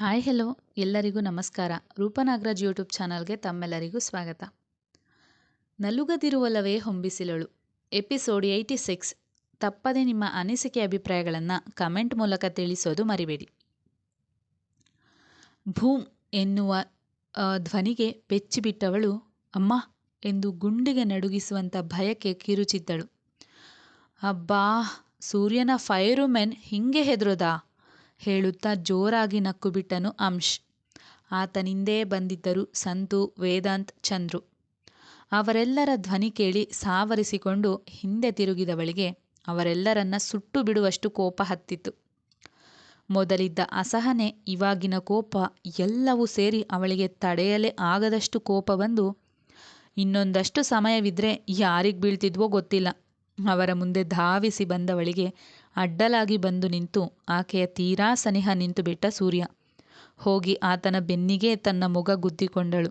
Hi hello ಎಲ್ಲರಿಗೂ ನಮಸ್ಕಾರ. ರೂಪನಾಗರಾಜ್ YouTube ಚಾನಲ್ಗೆ ತಮ್ಮೆಲ್ಲರಿಗೂ ಸ್ವಾಗತ. ನಲುಗದಿರುವಲ್ಲವೇ ಹೊಂಬಿಸಿಲಳು. ಎಪಿಸೋಡ್ ಏಯ್ಟಿ ಸಿಕ್ಸ್ ತಪ್ಪದೆ ನಿಮ್ಮ ಅನಿಸಿಕೆ ಅಭಿಪ್ರಾಯಗಳನ್ನು ಕಮೆಂಟ್ ಮೂಲಕ ತಿಳಿಸೋದು ಮರಿಬೇಡಿ. ಭೂಮ್ ಎನ್ನುವ ಧ್ವನಿಗೆ ಬೆಚ್ಚಿಬಿಟ್ಟವಳು ಅಮ್ಮ ಎಂದು ಗುಂಡಿಗೆ ನಡುಗಿಸುವಂಥ ಭಯಕ್ಕೆ ಕಿರುಚಿದ್ದಳು. ಅಬ್ಬಾ, ಸೂರ್ಯನ ಫೈರುಮೆನ್ ಹಿಂಗೆ ಹೆದರೋದಾ? ಹೇಳುತ್ತಾ ಜೋರಾಗಿ ನಕ್ಕು ಬಿಟ್ಟನು ಅಂಶ್ ಆತನಿಂದೇ ಬಂದಿದ್ದರು ಸಂತು, ವೇದಾಂತ್, ಚಂದ್ರು. ಅವರೆಲ್ಲರ ಧ್ವನಿ ಕೇಳಿ ಸಾವರಿಸಿಕೊಂಡು ಹಿಂದೆ ತಿರುಗಿದವಳಿಗೆ ಅವರೆಲ್ಲರನ್ನ ಸುಟ್ಟು ಬಿಡುವಷ್ಟು ಕೋಪ ಹತ್ತಿತ್ತು. ಮೊದಲಿದ್ದ ಅಸಹನೆ, ಇವಾಗಿನ ಕೋಪ ಎಲ್ಲವೂ ಸೇರಿ ಅವಳಿಗೆ ತಡೆಯಲೇ ಆಗದಷ್ಟು ಕೋಪ ಬಂದು, ಇನ್ನೊಂದಷ್ಟು ಸಮಯವಿದ್ರೆ ಯಾರಿಗೆ ಬೀಳ್ತಿದ್ವೋ ಗೊತ್ತಿಲ್ಲ. ಅವರ ಮುಂದೆ ಧಾವಿಸಿ ಬಂದವಳಿಗೆ ಅಡ್ಡಲಾಗಿ ಬಂದು ನಿಂತು ಆಕೆಯ ತೀರಾ ಸನಿಹ ನಿಂತುಬಿಟ್ಟ ಸೂರ್ಯ. ಹೋಗಿ ಆತನ ಬೆನ್ನಿಗೆ ತನ್ನ ಮೊಗ ಗುದ್ದಿಕೊಂಡಳು.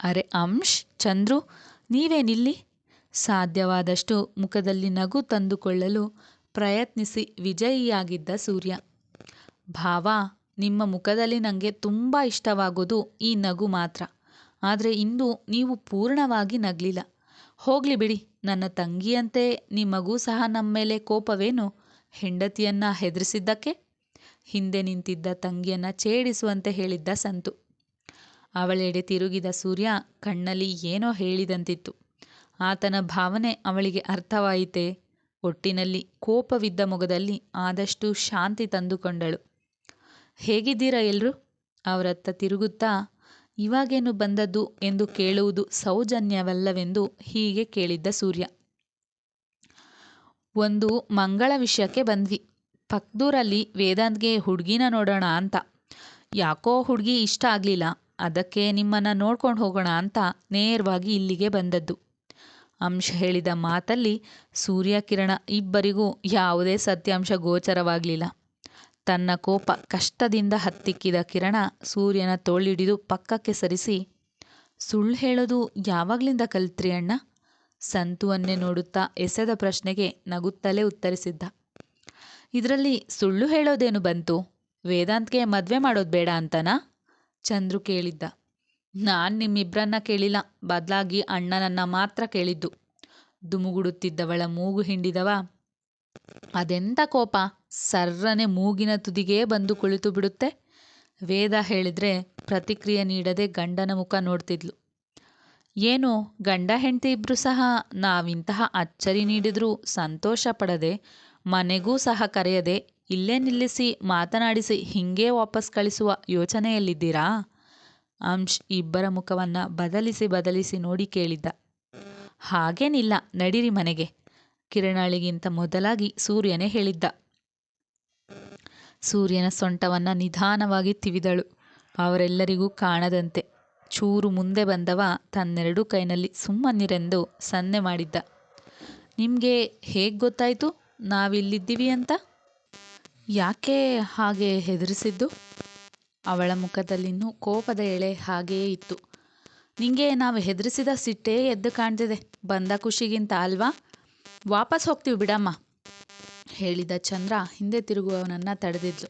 ಅರೆ ಅಂಶ್, ಚಂದ್ರು ನೀವೇನಿಲ್ಲಿ ಸಾಧ್ಯವಾದಷ್ಟು ಮುಖದಲ್ಲಿ ನಗು ತಂದುಕೊಳ್ಳಲು ಪ್ರಯತ್ನಿಸಿ ವಿಜಯಿಯಾಗಿದ್ದ ಸೂರ್ಯ. ಭಾವ, ನಿಮ್ಮ ಮುಖದಲ್ಲಿ ನನಗೆ ತುಂಬ ಇಷ್ಟವಾಗೋದು ಈ ನಗು ಮಾತ್ರ. ಆದರೆ ಇಂದು ನೀವು ಪೂರ್ಣವಾಗಿ ನಗಲಿಲ್ಲ. ಹೋಗಲಿ ಬಿಡಿ. ನನ್ನ ತಂಗಿಯಂತೆ ನಿಮಗೂ ಸಹ ನಮ್ಮ ಮೇಲೆ ಕೋಪವೇನು? ಹೆಂಡತಿಯನ್ನ ಹೆದರಿಸಿದ್ದಕ್ಕೆ? ಹಿಂದೆ ನಿಂತಿದ್ದ ತಂಗಿಯನ್ನ ಛೇಡಿಸುವಂತೆ ಹೇಳಿದ್ದ ಸಂತು. ಅವಳೆಡೆ ತಿರುಗಿದ ಸೂರ್ಯ ಕಣ್ಣಲ್ಲಿ ಏನೋ ಹೇಳಿದಂತಿತ್ತು. ಆತನ ಭಾವನೆ ಅವಳಿಗೆ ಅರ್ಥವಾಯಿತೆ? ಒಟ್ಟಿನಲ್ಲಿ ಕೋಪವಿದ್ದ ಮೊಗದಲ್ಲಿ ಆದಷ್ಟು ಶಾಂತಿ ತಂದುಕೊಂಡಳು. ಹೇಗಿದ್ದೀರಾ ಎಲ್ರು? ಅವರತ್ತ ತಿರುಗುತ್ತಾ ಇವಾಗೇನು ಬಂದದ್ದು ಎಂದು ಕೇಳುವುದು ಸೌಜನ್ಯವಲ್ಲವೆಂದು ಹೀಗೆ ಕೇಳಿದ್ದ ಸೂರ್ಯ. ಒಂದು ಮಂಗಳ ವಿಷಯಕ್ಕೆ ಬಂದ್ವಿ. ಪಕ್ದೂರಲ್ಲಿ ವೇದಾಂತ್ಗೆ ಹುಡುಗಿನ ನೋಡೋಣ ಅಂತ. ಯಾಕೋ ಹುಡುಗಿ ಇಷ್ಟ ಆಗಲಿಲ್ಲ. ಅದಕ್ಕೆ ನಿಮ್ಮನ್ನು ನೋಡ್ಕೊಂಡು ಹೋಗೋಣ ಅಂತ ನೇರವಾಗಿ ಇಲ್ಲಿಗೆ ಬಂದದ್ದು. ಅಂಶ ಹೇಳಿದ ಮಾತಲ್ಲಿ ಸೂರ್ಯಕಿರಣ ಇಬ್ಬರಿಗೂ ಯಾವುದೇ ಸತ್ಯಾಂಶ ಗೋಚರವಾಗಲಿಲ್ಲ. ತನ್ನ ಕೋಪ ಕಷ್ಟದಿಂದ ಹತ್ತಿಕ್ಕಿದ ಕಿರಣ ಸೂರ್ಯನ ತೋಳಿಡಿದು ಪಕ್ಕಕ್ಕೆ ಸರಿಸಿ, ಸುಳ್ಳು ಹೇಳೋದು ಯಾವಾಗ್ಲಿಂದ ಕಲ್ತ್ರಿ ಅಣ್ಣ? ಸಂತುವನ್ನೇ ನೋಡುತ್ತಾ ಎಸೆದ ಪ್ರಶ್ನೆಗೆ ನಗುತ್ತಲೇ ಉತ್ತರಿಸಿದ್ದ, ಇದರಲ್ಲಿ ಸುಳ್ಳು ಹೇಳೋದೇನು ಬಂತು? ವೇದಾಂತ್ಗೆ ಮದುವೆ ಮಾಡೋದು ಬೇಡ ಅಂತನಾ? ಚಂದ್ರು ಕೇಳಿದ್ದ, ನಾನು ನಿಮ್ಮಿಬ್ಬರನ್ನ ಕೇಳಿಲ್ಲ, ಬದಲಾಗಿ ಅಣ್ಣನನ್ನ ಮಾತ್ರ ಕೇಳಿದ್ದು. ದುಮುಗುಡುತ್ತಿದ್ದವಳ ಮೂಗು ಹಿಂಡಿದವ ಅದೆಂಥ ಕೋಪ? ಸರ್ರನೆ ಮೂಗಿನ ತುದಿಗೇ ಬಂದು ಕುಳಿತು ಬಿಡುತ್ತೆ. ವೇದ ಹೇಳಿದ್ರೆ ಪ್ರತಿಕ್ರಿಯೆ ನೀಡದೆ ಗಂಡನ ಮುಖ ನೋಡ್ತಿದ್ಲು. ಏನು, ಗಂಡ ಹೆಂಡತಿ ಇಬ್ರು ಸಹ? ನಾವಿಂತಹ ಅಚ್ಚರಿ ನೀಡಿದ್ರೂ ಸಂತೋಷ ಪಡದೆ, ಮನೆಗೂ ಸಹ ಕರೆಯದೆ, ಇಲ್ಲೇ ನಿಲ್ಲಿಸಿ, ಮಾತನಾಡಿಸಿ, ಹಿಂಗೇ ವಾಪಸ್ ಕಳಿಸುವ ಯೋಚನೆಯಲ್ಲಿದ್ದೀರಾ? ಅಂಶ್ ಇಬ್ಬರ ಮುಖವನ್ನ ಬದಲಿಸಿ ಬದಲಿಸಿ ನೋಡಿ ಕೇಳಿದ್ದ. ಹಾಗೇನಿಲ್ಲ, ನಡೀರಿ ಮನೆಗೆ. ಕಿರಣಳಿಗಿಂತ ಮೊದಲಾಗಿ ಸೂರ್ಯನೇ ಹೇಳಿದ್ದ. ಸೂರ್ಯನ ಸೊಂಟವನ್ನ ನಿಧಾನವಾಗಿ ತಿವಿದಳು. ಅವರೆಲ್ಲರಿಗೂ ಕಾಣದಂತೆ. ಚೂರು ಮುಂದೆ ಬಂದವ ತನ್ನೆರಡು ಕೈನಲ್ಲಿ ಸುಮ್ಮನಿರೆಂದು ಸನ್ನೆ ಮಾಡಿದ್ದ. ನಿಮಗೆ ಹೇಗೆ ಗೊತ್ತಾಯಿತು? ನಾವಿಲ್ಲಿದ್ದೀವಿ ಅಂತ? ಯಾಕೆ ಹಾಗೆ ಹೆದರಿಸಿದ್ದು? ಅವಳ ಮುಖದಲ್ಲಿನ್ನೂ ಕೋಪದ ಎಳೆ ಹಾಗೆಯೇ ಇತ್ತು. ನಿಂಗೆ ನಾವು ಹೆದರಿಸಿದ ಸಿಟ್ಟೇ ಎದ್ದು ಕಾಣ್ತಿದೆ. ಬಂದ ಖುಷಿಗಿಂತ ಅಲ್ವಾ? ವಾಪಸ್ ಹೋಗ್ತೀವಿ ಬಿಡಮ್ಮ, ಹೇಳಿದ ಚಂದ್ರ ಹಿಂದೆ ತಿರುಗುವವನನ್ನ ತಡೆದಿದ್ಲು.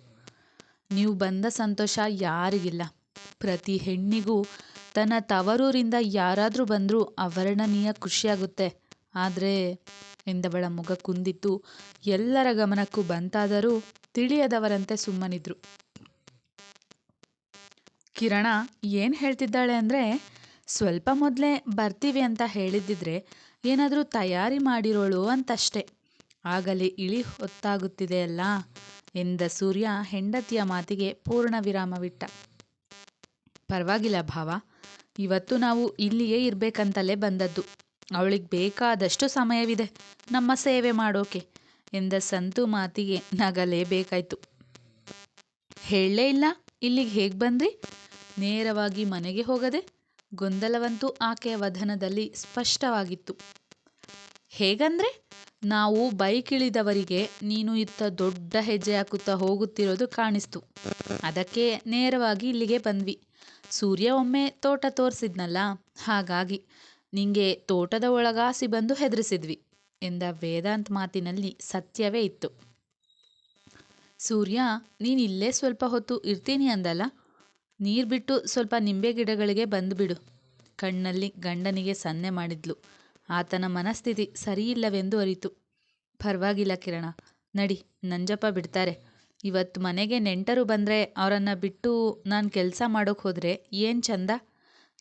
ನೀವು ಬಂದ ಸಂತೋಷ ಯಾರಿಗಿಲ್ಲ. ಪ್ರತಿ ಹೆಣ್ಣಿಗೂ ತನ್ನ ತವರೂರಿಂದ ಯಾರಾದರೂ ಬಂದರೂ ಅವರ್ಣನೀಯ ಖುಷಿಯಾಗುತ್ತೆ. ಆದರೆ ಎಂದವಳ ಮುಖ ಕುಂದಿತ್ತು. ಎಲ್ಲರ ಗಮನಕ್ಕೂ ಬಂತಾದರೂ ತಿಳಿಯದವರಂತೆ ಸುಮ್ಮನಿದ್ರು. ಕಿರಣ ಏನು ಹೇಳ್ತಿದ್ದಾಳೆ ಅಂದರೆ, ಸ್ವಲ್ಪ ಮೊದಲೇ ಬರ್ತೀವಿ ಅಂತ ಹೇಳಿದ್ದಿದ್ರೆ ಏನಾದರೂ ತಯಾರಿ ಮಾಡಿರೋಳು ಅಂತಷ್ಟೇ. ಆಗಲೇ ಇಳಿ ಹೊತ್ತಾಗುತ್ತಿದೆಯಲ್ಲ ಎಂದ ಸೂರ್ಯ ಹೆಂಡತಿಯ ಮಾತಿಗೆ ಪೂರ್ಣ ವಿರಾಮವಿಟ್ಟ. ಪರವಾಗಿಲ್ಲ ಭಾವ. ಇವತ್ತು ನಾವು ಇಲ್ಲಿಯೇ ಇರಬೇಕಂತಲೇ ಬಂದದ್ದು. ಅವಳಿಗೆ ಬೇಕಾದಷ್ಟು ಸಮಯವಿದೆ. ನಮ್ಮ ಸೇವೆ ಮಾಡೋಕೆ ಎಂದ ಸಂತು ಮಾತಿಗೆ ನಗಲೇಬೇಕಾಯ್ತು. ಹೇಳಲೇ ಇಲ್ಲ. ಇಲ್ಲಿಗೆ ಹೇಗೆ ಬಂದ್ರಿ? ನೇರವಾಗಿ ಮನೆಗೆ ಹೋಗದೆ ಗೊಂದಲವಂತೂ ಆಕೆಯ ವಧನದಲ್ಲಿ ಸ್ಪಷ್ಟವಾಗಿತ್ತು. ಹೇಗಂದ್ರೆ ನಾವು ಬೈಕ್ ಇಳಿದವರಿಗೆ ನೀನು ಇತ್ತ ದೊಡ್ಡ ಹೆಜ್ಜೆ ಹಾಕುತ್ತಾ ಹೋಗುತ್ತಿರೋದು ಕಾಣಿಸ್ತು. ಅದಕ್ಕೆ ನೇರವಾಗಿ ಇಲ್ಲಿಗೆ ಬಂದ್ವಿ. ಸೂರ್ಯ ಒಮ್ಮೆ ತೋಟ ತೋರಿಸಿದ್ನಲ್ಲ, ಹಾಗಾಗಿ ನಿಂಗೆ ತೋಟದ ಒಳಗಾಸಿ ಬಂದು ಹೆದರಿಸಿದ್ವಿ ಎಂದ ವೇದಾಂತ್ ಮಾತಿನಲ್ಲಿ ಸತ್ಯವೇ ಇತ್ತು. ಸೂರ್ಯ, ನೀನು ಇಲ್ಲೇ ಸ್ವಲ್ಪ ಹೊತ್ತು ಇರ್ತೀನಿ ಅಂದಲ್ಲ ನೀರು ಬಿಟ್ಟು ಸ್ವಲ್ಪ ನಿಂಬೆ ಗಿಡಗಳಿಗೆ ಬಂದುಬಿಡು. ಕಣ್ಣಲ್ಲಿ ಗಂಡನಿಗೆ ಸನ್ನೆ ಮಾಡಿದ್ಲು. ಆತನ ಮನಸ್ಥಿತಿ ಸರಿಯಿಲ್ಲವೆಂದು ಅರಿತು. ಪರವಾಗಿಲ್ಲ ಕಿರಣ. ನಡಿ, ನಂಜಪ್ಪ ಬಿಡ್ತಾರೆ. ಇವತ್ತು ಮನೆಗೆ ನೆಂಟರು ಬಂದರೆ ಅವರನ್ನು ಬಿಟ್ಟು ನಾನು ಕೆಲಸ ಮಾಡೋಕೆ ಹೋದರೆ ಏನು ಚಂದ?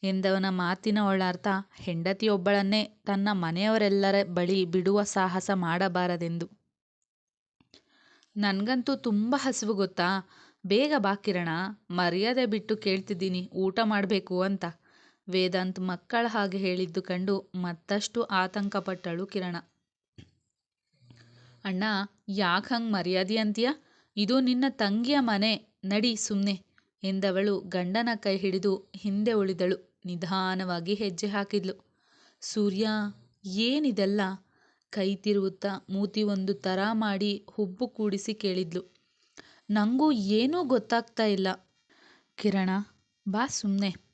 ಎಂದವನ ಮಾತಿನ ಒಳಾರ್ಥ ಹೆಂಡತಿಯೊಬ್ಬಳನ್ನೇ ತನ್ನ ಮನೆಯವರೆಲ್ಲರ ಬಳಿ ಬಿಡುವ ಸಾಹಸ ಮಾಡಬಾರದೆಂದು. ನನಗಂತೂ ತುಂಬ ಹಸಿವು ಗೊತ್ತಾ? ಬೇಗ ಬಾ ಕಿರಣ. ಮರ್ಯಾದೆ ಬಿಟ್ಟು ಕೇಳ್ತಿದ್ದೀನಿ, ಊಟ ಮಾಡಬೇಕು ಅಂತ. ವೇದಾಂತ್ ಮಕ್ಕಳ ಹಾಗೆ ಹೇಳಿದ್ದು ಕಂಡು ಮತ್ತಷ್ಟು ಆತಂಕಪಟ್ಟಳು ಕಿರಣ. ಅಣ್ಣ, ಯಾಕೆ ಹಂಗೆ ಮರ್ಯಾದೆ ಅಂತೀಯ? ಇದು ನಿನ್ನ ತಂಗಿಯ ಮನೆ, ನಡಿ ಸುಮ್ಮನೆ ಎಂದವಳು ಗಂಡನ ಕೈ ಹಿಡಿದು ಹಿಂದೆ ಉಳಿದಳು, ನಿಧಾನವಾಗಿ ಹೆಜ್ಜೆ ಹಾಕಿದ್ಲು. ಸೂರ್ಯ, ಏನಿದೆಲ್ಲ? ಕೈ ತಿರುವುತ್ತಾ ಮೂತಿ ಒಂದು ಥರ ಮಾಡಿ ಹುಬ್ಬು ಕೂಡಿಸಿ ಕೇಳಿದ್ಲು. ನನಗೂ ಏನೂ ಗೊತ್ತಾಗ್ತಾ ಇಲ್ಲ. ಕಿರಣ, ಬಾ ಸುಮ್ಮನೆ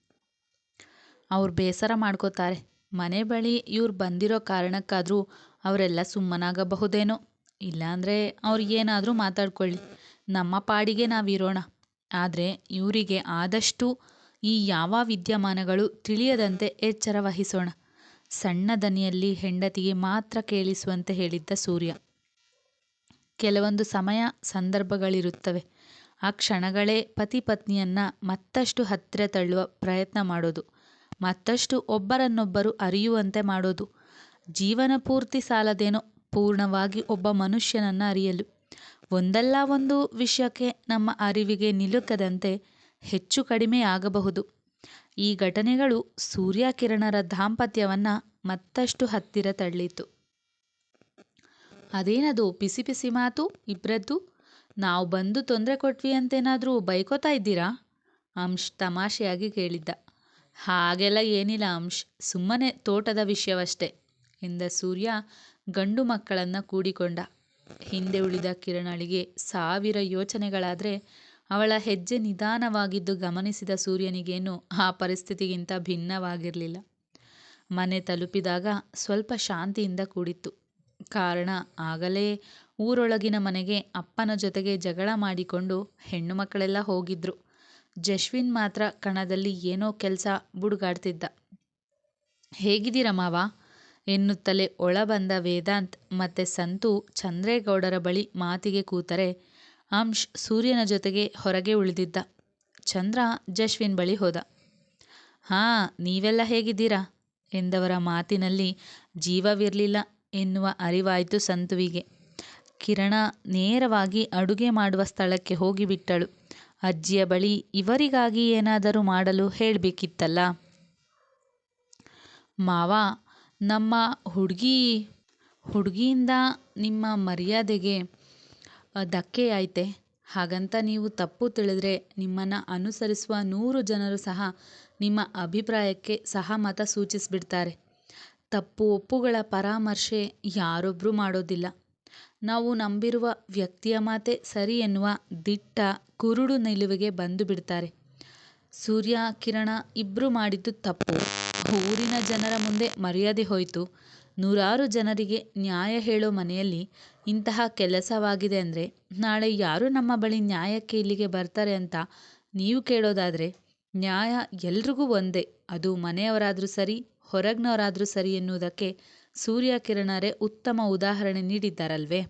ಅವ್ರು ಬೇಸರ ಮಾಡ್ಕೋತಾರೆ. ಮನೆ ಬಳಿ ಇವ್ರು ಬಂದಿರೋ ಕಾರಣಕ್ಕಾದರೂ ಅವರೆಲ್ಲ ಸುಮ್ಮನಾಗಬಹುದೇನೋ. ಇಲ್ಲಾಂದರೆ ಅವ್ರು ಏನಾದರೂ ಮಾತಾಡ್ಕೊಳ್ಳಿ. ನಮ್ಮ ಪಾಡಿಗೆ ನಾವಿರೋಣ. ಆದರೆ ಇವರಿಗೆ ಆದಷ್ಟು ಈ ಯಾವ ವಿದ್ಯಮಾನಗಳು ತಿಳಿಯದಂತೆ ಎಚ್ಚರ ವಹಿಸೋಣ. ಸಣ್ಣ ದನಿಯಲ್ಲಿ ಹೆಂಡತಿಗೆ ಮಾತ್ರ ಕೇಳಿಸುವಂತೆ ಹೇಳಿದ್ದ ಸೂರ್ಯ. ಕೆಲವೊಂದು ಸಮಯ ಸಂದರ್ಭಗಳಿರುತ್ತವೆ. ಆ ಕ್ಷಣಗಳೇ ಪತಿ ಪತ್ನಿಯನ್ನು ಮತ್ತಷ್ಟು ಹತ್ತಿರ ತಳ್ಳುವ ಪ್ರಯತ್ನ ಮಾಡೋದು. ಮತ್ತಷ್ಟು ಒಬ್ಬರನ್ನೊಬ್ಬರು ಅರಿಯುವಂತೆ ಮಾಡೋದು. ಜೀವನ ಪೂರ್ತಿ ಸಾಲದೇನೋ, ಪೂರ್ಣವಾಗಿ ಒಬ್ಬ ಮನುಷ್ಯನನ್ನು ಅರಿಯಲು. ಒಂದಲ್ಲ ಒಂದು ವಿಷಯಕ್ಕೆ ನಮ್ಮ ಅರಿವಿಗೆ ನಿಲುಕದಂತೆ ಹೆಚ್ಚು ಕಡಿಮೆ ಆಗಬಹುದು. ಈ ಘಟನೆಗಳು ಸೂರ್ಯಕಿರಣರ ದಾಂಪತ್ಯವನ್ನು ಮತ್ತಷ್ಟು ಹತ್ತಿರ ತಳ್ಳಿತು. ಅದೇನದು ಬಿಸಿ ಬಿಸಿ ಮಾತು ಇಬ್ಬರದ್ದು ನಾವು ಬಂದು ತೊಂದರೆ ಕೊಟ್ವಿ ಅಂತೇನಾದರೂ ಬೈಕೋತಾ ಇದ್ದೀರಾ? ಅಂಶ್ ತಮಾಷೆಯಾಗಿ ಕೇಳಿದ್ದ. ಹಾಗೆಲ್ಲ ಏನಿಲ್ಲ ಅಂಶ್. ಸುಮ್ಮನೆ ತೋಟದ ವಿಷಯವಷ್ಟೇ. ಎಂದ ಸೂರ್ಯ ಗಂಡು ಮಕ್ಕಳನ್ನು ಕೂಡಿಕೊಂಡ. ಹಿಂದೆ ಉಳಿದ ಕಿರಣಳಿಗೆ ಸಾವಿರ ಯೋಚನೆಗಳಾದರೆ ಅವಳ ಹೆಜ್ಜೆ ನಿಧಾನವಾಗಿದ್ದು ಗಮನಿಸಿದ ಸೂರ್ಯನಿಗೇನು ಆ ಪರಿಸ್ಥಿತಿಗಿಂತ ಭಿನ್ನವಾಗಿರಲಿಲ್ಲ. ಮನೆ ತಲುಪಿದಾಗ ಸ್ವಲ್ಪ ಶಾಂತಿಯಿಂದ ಕೂಡಿತ್ತು. ಕಾರಣ ಆಗಲೇ ಊರೊಳಗಿನ ಮನೆಗೆ ಅಪ್ಪನ ಜೊತೆಗೆ ಜಗಳ ಮಾಡಿಕೊಂಡು ಹೆಣ್ಣು ಮಕ್ಕಳೆಲ್ಲ ಹೋಗಿದ್ರು. ಜಶ್ವಿನ್ ಮಾತ್ರ ಕಣದಲ್ಲಿ ಏನೋ ಕೆಲಸ ಬುಡುಗಾಡ್ತಿದ್ದ. ಹೇಗಿದ್ದೀರ ಮಾವ? ಎನ್ನುತ್ತಲೇ ಒಳ ಬಂದ ವೇದಾಂತ್ ಮತ್ತೆ ಸಂತು ಚಂದ್ರೇಗೌಡರ ಬಳಿ ಮಾತಿಗೆ ಕೂತರೆ ಅಂಶ್ ಸೂರ್ಯನ ಜೊತೆಗೆ ಹೊರಗೆ ಉಳಿದಿದ್ದ. ಚಂದ್ರ ಜಶ್ವಿನ್ ಬಳಿ ಹೋದ. ಹಾಂ, ನೀವೆಲ್ಲ ಹೇಗಿದ್ದೀರ" ಎಂದವರ ಮಾತಿನಲ್ಲಿ ಜೀವವಿರಲಿಲ್ಲ ಎನ್ನುವ ಅರಿವಾಯಿತು ಸಂತುವಿಗೆ. ಕಿರಣ ನೇರವಾಗಿ ಅಡುಗೆ ಮಾಡುವ ಸ್ಥಳಕ್ಕೆ ಹೋಗಿಬಿಟ್ಟಳು. ಅಜ್ಜಿಯ ಬಳಿ ಇವರಿಗಾಗಿ ಏನಾದರೂ ಮಾಡಲು ಹೇಳಬೇಕಿತ್ತಲ್ಲ? ಮಾವ, ನಮ್ಮ ಹುಡುಗಿ, ಹುಡುಗಿಯಿಂದ ನಿಮ್ಮ ಮರ್ಯಾದೆಗೆ ಧಕ್ಕೆಯಾಯ್ತೆ ಹಾಗಂತ ನೀವು ತಪ್ಪು ತಿಳಿದ್ರೆ ನಿಮ್ಮನ್ನು ಅನುಸರಿಸುವ ನೂರು ಜನರು ಸಹ ನಿಮ್ಮ ಅಭಿಪ್ರಾಯಕ್ಕೆ ಸಹಮತ ಸೂಚಿಸಿಬಿಡ್ತಾರೆ. ತಪ್ಪು ಒಪ್ಪುಗಳ ಪರಾಮರ್ಶೆ ಯಾರೊಬ್ಬರೂ ಮಾಡೋದಿಲ್ಲ. ನಾವು ನಂಬಿರುವ ವ್ಯಕ್ತಿಯ ಮಾತೆ ಸರಿ ಎನ್ನುವ ದಿಟ್ಟ, ಕುರುಡು ನಿಲುವಿಗೆ ಬಂದು ಬಿಡ್ತಾರೆ. ಸೂರ್ಯ, ಕಿರಣ ಇಬ್ಬರು ಮಾಡಿದ್ದು ತಪ್ಪು. ಊರಿನ ಜನರ ಮುಂದೆ ಮರ್ಯಾದೆ ಹೋಯಿತು. ನೂರಾರು ಜನರಿಗೆ ನ್ಯಾಯ ಹೇಳೋ ಮನೆಯಲ್ಲಿ ಇಂತಹ ಕೆಲಸವಾಗಿದೆ ಅಂದರೆ ನಾಳೆ ಯಾರು ನಮ್ಮ ಬಳಿ ನ್ಯಾಯಕ್ಕೆ ಇಲ್ಲಿಗೆ ಬರ್ತಾರೆ ಅಂತ ನೀವು ಕೇಳೋದಾದರೆ ನ್ಯಾಯ ಎಲ್ರಿಗೂ ಒಂದೇ. ಅದು ಮನೆಯವರಾದರೂ ಸರಿ, ಹೊರಗಿನವರಾದರೂ ಸರಿ ಎನ್ನುವುದಕ್ಕೆ ಸೂರ್ಯ ಕಿರಣರೇ ಉತ್ತಮ ಉದಾಹರಣೆ ನೀಡಿದ್ದಾರಲ್ವೇ?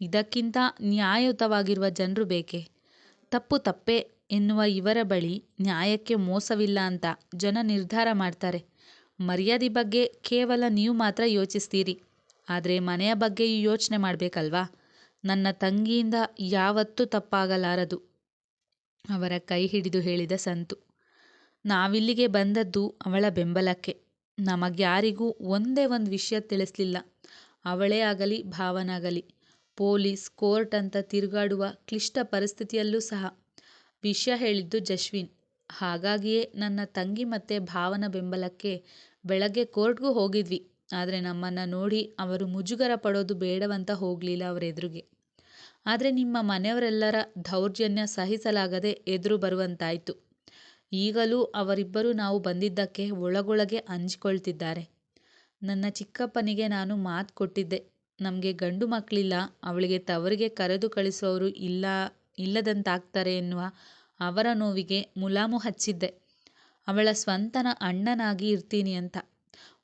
ಇದಕ್ಕಿಂತ ನ್ಯಾಯಯುತವಾಗಿರುವ ಜನರು ಬೇಕೆ? ತಪ್ಪು ತಪ್ಪೇ ಎನ್ನುವ ಇವರ ಬಳಿ ನ್ಯಾಯಕ್ಕೆ ಮೋಸವಿಲ್ಲ ಅಂತ ಜನ ನಿರ್ಧಾರ ಮಾಡ್ತಾರೆ. ಮರ್ಯಾದೆ ಬಗ್ಗೆ ಕೇವಲ ನೀವು ಮಾತ್ರ ಯೋಚಿಸ್ತೀರಿ. ಆದರೆ ಮನೆಯ ಬಗ್ಗೆಯೂ ಯೋಚನೆ ಮಾಡಬೇಕಲ್ವಾ? ನನ್ನ ತಂಗಿಯಿಂದ ಯಾವತ್ತೂ ತಪ್ಪಾಗಲಾರದು. ಅವರ ಕೈ ಹಿಡಿದು ಹೇಳಿದ ಸಂತು. ನಾವಿಲ್ಲಿಗೆ ಬಂದದ್ದು ಅವಳ ಬೆಂಬಲಕ್ಕೆ. ನಮಗ್ಯಾರಿಗೂ ಒಂದೇ ಒಂದು ವಿಷಯ ತಿಳಿಸ್ಲಿಲ್ಲ. ಅವಳೇ ಆಗಲಿ, ಭಾವನಾಗಲಿ, ಪೊಲೀಸ್, ಕೋರ್ಟ್ ಅಂತ ತಿರುಗಾಡುವ ಕ್ಲಿಷ್ಟ ಪರಿಸ್ಥಿತಿಯಲ್ಲೂ ಸಹ. ವಿಷಯ ಹೇಳಿದ್ದು ಜಶ್ವಿನ್ ಹಾಗಾಗಿಯೇ ನನ್ನ ತಂಗಿ ಮತ್ತೆ ಭಾವನ ಬೆಂಬಲಕ್ಕೆ ಬೆಳಗ್ಗೆ ಕೋರ್ಟ್ಗೂ ಹೋಗಿದ್ವಿ. ಆದರೆ ನಮ್ಮನ್ನು ನೋಡಿ ಅವರು ಮುಜುಗರ ಪಡೋದು ಬೇಡವಂತ ಹೋಗಲಿಲ್ಲ ಅವರ ಎದುರಿಗೆ. ಆದರೆ ನಿಮ್ಮ ಮನೆಯವರೆಲ್ಲರ ದೌರ್ಜನ್ಯ ಸಹಿಸಲಾಗದೆ ಎದುರು ಬರುವಂತಾಯಿತು. ಈಗಲೂ ಅವರಿಬ್ಬರು ನಾವು ಬಂದಿದ್ದಕ್ಕೆ ಒಳಗೊಳಗೆ ಅಂಜಿಕೊಳ್ತಿದ್ದಾರೆ. ನನ್ನ ಚಿಕ್ಕಪ್ಪನಿಗೆ ನಾನು ಮಾತು ಕೊಟ್ಟಿದ್ದೆ. ನಮಗೆ ಗಂಡು ಮಕ್ಕಳಿಲ್ಲ, ಅವಳಿಗೆ ತವರಿಗೆ ಕರೆದು ಕಳಿಸುವವರು ಇಲ್ಲ, ಇಲ್ಲದಂತಾಗ್ತಾರೆ ಎನ್ನುವ ಅವರ ನೋವಿಗೆ ಮುಲಾಮು ಹಚ್ಚಿದ್ದೆ. ಅವಳ ಸ್ವಂತನ ಅಣ್ಣನಾಗಿ ಇರ್ತೀನಿ ಅಂತ.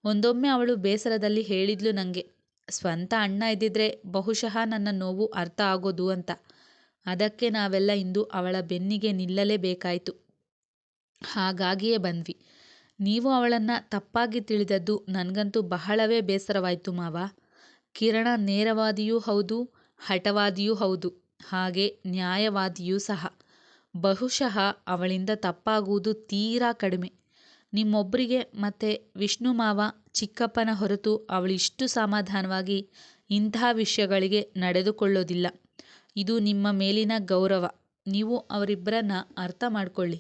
ಒಂದೊಮ್ಮೆ ಅವಳು ಬೇಸರದಲ್ಲಿ ಹೇಳಿದ್ಲು ನನಗೆ ಸ್ವಂತ ಅಣ್ಣ ಇದ್ದಿದ್ರೆ ಬಹುಶಃ ನನ್ನ ನೋವು ಅರ್ಥ ಆಗೋದು ಅಂತ. ಅದಕ್ಕೆ ನಾವೆಲ್ಲ ಇಂದು ಅವಳ ಬೆನ್ನಿಗೆ ನಿಲ್ಲಲೇಬೇಕಾಯಿತು. ಹಾಗಾಗಿಯೇ ಬಂದ್ವಿ. ನೀವು ಅವಳನ್ನು ತಪ್ಪಾಗಿ ತಿಳಿದದ್ದು ನನಗಂತೂ ಬಹಳವೇ ಬೇಸರವಾಯಿತು ಮಾವ. ಕಿರಣ ನೇರವಾದಿಯೂ ಹೌದು, ಹಠವಾದಿಯೂ ಹೌದು, ಹಾಗೆ ನ್ಯಾಯವಾದಿಯೂ ಸಹ. ಬಹುಶಃ ಅವಳಿಂದ ತಪ್ಪಾಗುವುದು ತೀರಾ ಕಡಿಮೆ. ನಿಮ್ಮೊಬ್ಬರಿಗೆ ಮತ್ತೆ ವಿಷ್ಣು ಮಾವ, ಚಿಕ್ಕಪ್ಪನ ಹೊರತು ಅವಳಿಷ್ಟು ಸಮಾಧಾನವಾಗಿ ಇಂತಹ ವಿಷಯಗಳಿಗೆ ನಡೆದುಕೊಳ್ಳೋದಿಲ್ಲ. ಇದು ನಿಮ್ಮ ಮೇಲಿನ ಗೌರವ. ನೀವು ಅವರಿಬ್ಬರನ್ನ ಅರ್ಥ ಮಾಡ್ಕೊಳ್ಳಿ.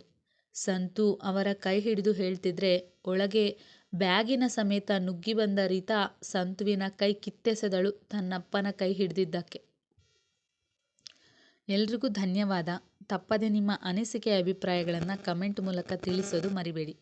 ಸಂತು ಅವರ ಕೈ ಹಿಡಿದು ಹೇಳ್ತಿದ್ರೆ, ಒಳಗೆ ಬ್ಯಾಗಿನ ಸಮೇತ ನುಗ್ಗಿ ಬಂದ ರೀತಾ ಸಂತುವಿನ ಕೈ ಕಿತ್ತೆಸೆದಳು ತನ್ನಪ್ಪನ ಕೈ ಹಿಡಿದಿದ್ದಕ್ಕೆ. ಎಲ್ರಿಗೂ ಧನ್ಯವಾದ. ತಪ್ಪದೆ ನಿಮ್ಮ ಅನಿಸಿಕೆ ಅಭಿಪ್ರಾಯಗಳನ್ನು ಕಮೆಂಟ್ ಮೂಲಕ ತಿಳಿಸೋದು ಮರಿಬೇಡಿ.